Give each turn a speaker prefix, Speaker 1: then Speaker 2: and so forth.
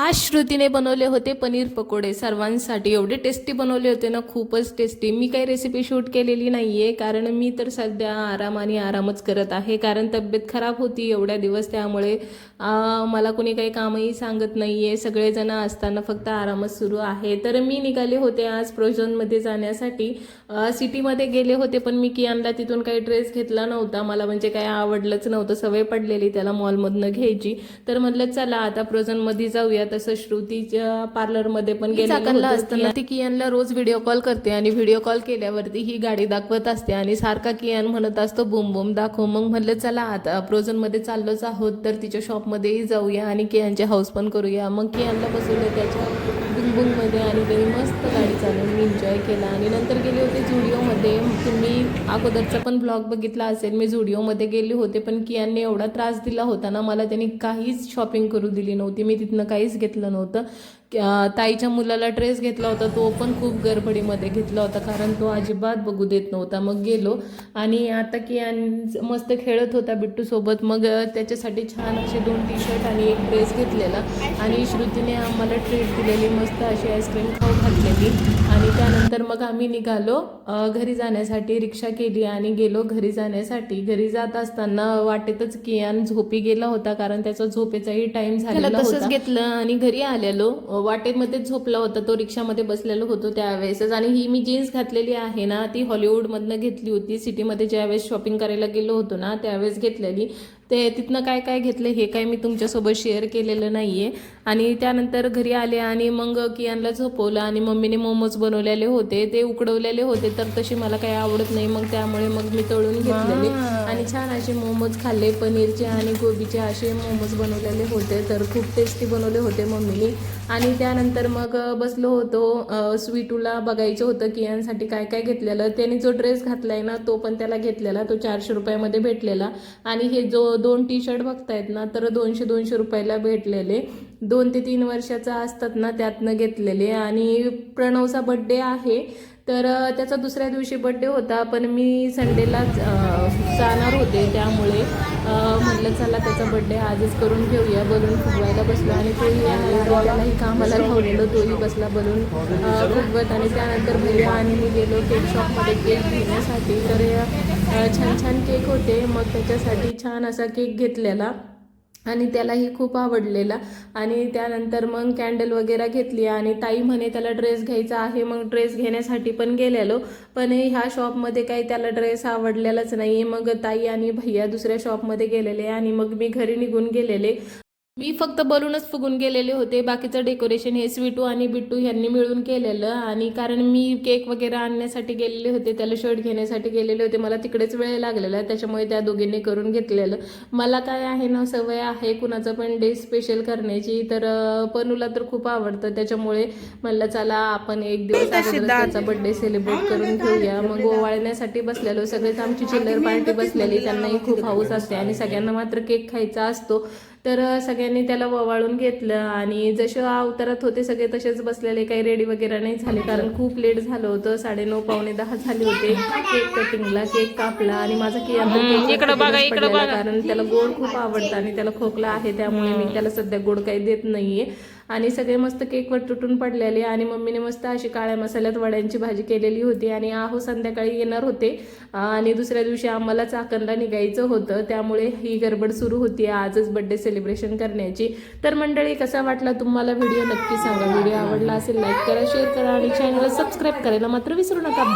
Speaker 1: आज श्रुतीने बनवले होते पनीर पकोडे. सर्वांसाठी एवढे टेस्टी बनवले होते ना खूपच टेस्टी मी काही रेसिपी शूट केलेली नाही आहे कारण मी तर सध्या आराम आणि आरामच करत आहे. कारण तब्येत खराब होती एवढ्या दिवस त्यामुळे मला कोणी काही कामही सांगत नाहीये. सगळेजण असताना फक्त आरामच सुरू आहे. तर मी निघाले होते आज प्रोजनमध्ये जाण्यासाठी. सिटीमध्ये गेले होते पण मी कियानला तिथून काही ड्रेस घेतला नव्हता. मला म्हणजे काही आवडलंच नव्हतं. सवय पडलेली त्याला मॉलमधनं घ्यायची. तर म्हटलं चला आता प्रोजनमध्ये जाऊया. तसं श्रुतीच्या पार्लरमध्ये पण गेले असताना ती कियानला रोज व्हिडिओ कॉल करते आणि व्हिडिओ कॉल केल्यावरती ही गाडी दाखवत असते आणि सारखा कियान म्हणत असतो बुम बुम दाखव. मग म्हणलं चला आता प्रोजनमध्ये चाललोच आहोत. तर तिच्या शॉपमध्येही जाऊया आणि कियानचे हाऊस पण करूया. मग कियानला बसवलं त्याच्या बुंगबुंगमध्ये आणि त्यांनी मस्त गाडी चालवून एन्जॉय केला. आणि नंतर गेले होते झुडिओमध्ये तुम्ही अगोदरचा पण ब्लॉग बघितला असेल. मी झुडिओमध्ये गेले होते पण कियांनी एवढा त्रास दिला होता ना मला त्यांनी काहीच शॉपिंग करू दिली नव्हती. मी तिथनं काहीच घेतलं नव्हतं. ताईच्या मुलाला ड्रेस घेतला होता तो पण खूप गडबडीमध्ये घेतला होता कारण तो अजिबात बघू देत नव्हता. मग गेलो आणि आता की मस्त खेळत होता बिट्टूसोबत मग त्याच्यासाठी छान असे दोन टी शर्ट आणि एक ड्रेस घेतलेला. आणि श्रुतीने आम्हाला ट्रीट दिलेली मस्त अशी आईस्क्रीम खाऊ घातलेली. आणि त्यानंतर मग आम्ही निघालो घरी जाण्यासाठी रिक्षा केली आणि गेलो घरी जाण्यासाठी. घरी जात असताना वाटेतच कियान झोपी गेला होता कारण त्याचा झोपेचाही टाइम झालेला तसंच घेतलं. आणि घरी आलेलो. वाटेमध्येच झोपला होता. तो रिक्षामध्ये बसलेलो होतो त्यावेळेसच. आणि ही मी जीन्स घातलेली आहे ना ती हॉलिवूडमधनं घेतली होती. सिटीमध्ये ज्यावेळेस शॉपिंग करायला गेलो होतो ना त्यावेळेस घेतलेली. ते तिथनं काय काय घेतलं हे काय मी तुमच्यासोबत शेअर केलेलं नाही आहे आणि त्यानंतर घरी आले आणि मग कियानला झोपवलं आणि मम्मीने मोमोज बनवलेले होते ते उकडवलेले होते तर तशी मला काही आवडत नाही. मग त्यामुळे मग मी तळून घेतलेले. आणि छान असे मोमोज खाल्ले पनीरचे आणि गोबीचे असे मोमोज बनवलेले होते तर खूप टेस्टी बनवले होते मम्मीने. आणि त्यानंतर मग बसलो होतो स्वीटूला बघायचं होतं कियांसाठी काय काय घेतलेलं. त्याने जो ड्रेस घातलाय ना तो पण त्याला घेतलेला तो चारशे रुपयामध्ये भेटलेला. आणि हे जो दोन टी शर्ट बघतायत ना तर दोनशे दोनशे रुपयाला भेटलेले. दोन ते तीन वर्षाचा असतात ना त्यातनं घेतलेले. आणि प्रणवचा बड्डे आहे तर त्याचा दुसऱ्या दिवशी बड्डे होता. पण मी संडेलाच जाणार होते. त्यामुळे म्हटलं चला त्याचा बड्डे आजच करून घेऊया. बलून फुगवायला बसलो आणि तोही आणि कामाला लावलेलं. तोही बसला बलून फुगवत. आणि त्यानंतर भैया आणि मी गेलो केक शॉपमध्ये केक घेण्यासाठी. तर छान छान केक होते. मग त्याच्यासाठी छान असा केक घेतलेला. आणि त्यालाही खूप आवडलेला. आणि त्यानंतर मग कॅन्डल वगैरे घेतली. आणि ताई म्हणे त्याला ड्रेस घ्यायचा आहे. मग ड्रेस घेण्यासाठी पण गेलेलो. पण ह्या शॉपमध्ये काही त्याला ड्रेस आवडलेलाच नाही मग ताई आणि भैया दुसऱ्या शॉपमध्ये गेलेले. आणि मग मी घरी निघून गेलेले. मी फक्त बलूनच फुगून गेलेले होते. बाकीचं डेकोरेशन हे स्वीटू आणि बिट्टू यांनी मिळून केलेलं. आणि कारण मी केक वगैरे आणण्यासाठी गेलेले होते त्याला शर्ट घेण्यासाठी गेलेले होते. मला तिकडेच वेळ लागलेला त्याच्यामुळे त्या दोघींनी करून घेतलेलं. मला काय आहे ना सवय आहे कुणाचं पण डे स्पेशल करण्याची. तर पनूला तर खूप आवडतं. त्याच्यामुळे म्हणलं चला आपण एक दिवस त्याचा बर्थडे सेलिब्रेट करून घेऊया. मग ओवाळण्यासाठी बसलेलो. सगळेच आमची चिल्लर पार्टी बसलेली. त्यांनाही खूप हाऊस असते. आणि सगळ्यांना मात्र केक खायचा असतो. तर सगळ्यांनी त्याला ववाळून घेतलं आणि जसे अवतारात होते सगळे तसेच बसलेले काही रेडी वगैरे नाही झाले. कारण खूप लेट झालं होतं. साडेनऊ पावणे दहा झाले होते. केक कटिंगला केक कापला आणि माझा केक इकडे बघा इकडे बघा. कारण त्याला गोड खूप आवडतं आणि त्याला खोकला आहे त्यामुळे मी त्याला सध्या गोड काही देत नाहीये. आणि सगळे मस्त केकवर तुटून पडलेले आणि मम्मीने मस्त अशी काळ्या मसाल्यात वड्यांची भाजी केलेली होती आणि आहो संध्याकाळी येणार होते. आणि दुसऱ्या दिवशी आम्हाला चाकणला निघायचं होतं. त्यामुळे ही गडबड सुरू होती. आजच बड्डे सेलिब्रेशन करण्याची. तर मंडळी कसा वाटला तुम्हाला व्हिडिओ? नक्की सांगा. व्हिडिओ आवडला असेल लाईक करा शेअर करा आणि चॅनलला सबस्क्राईब करायला मात्र विसरू नका.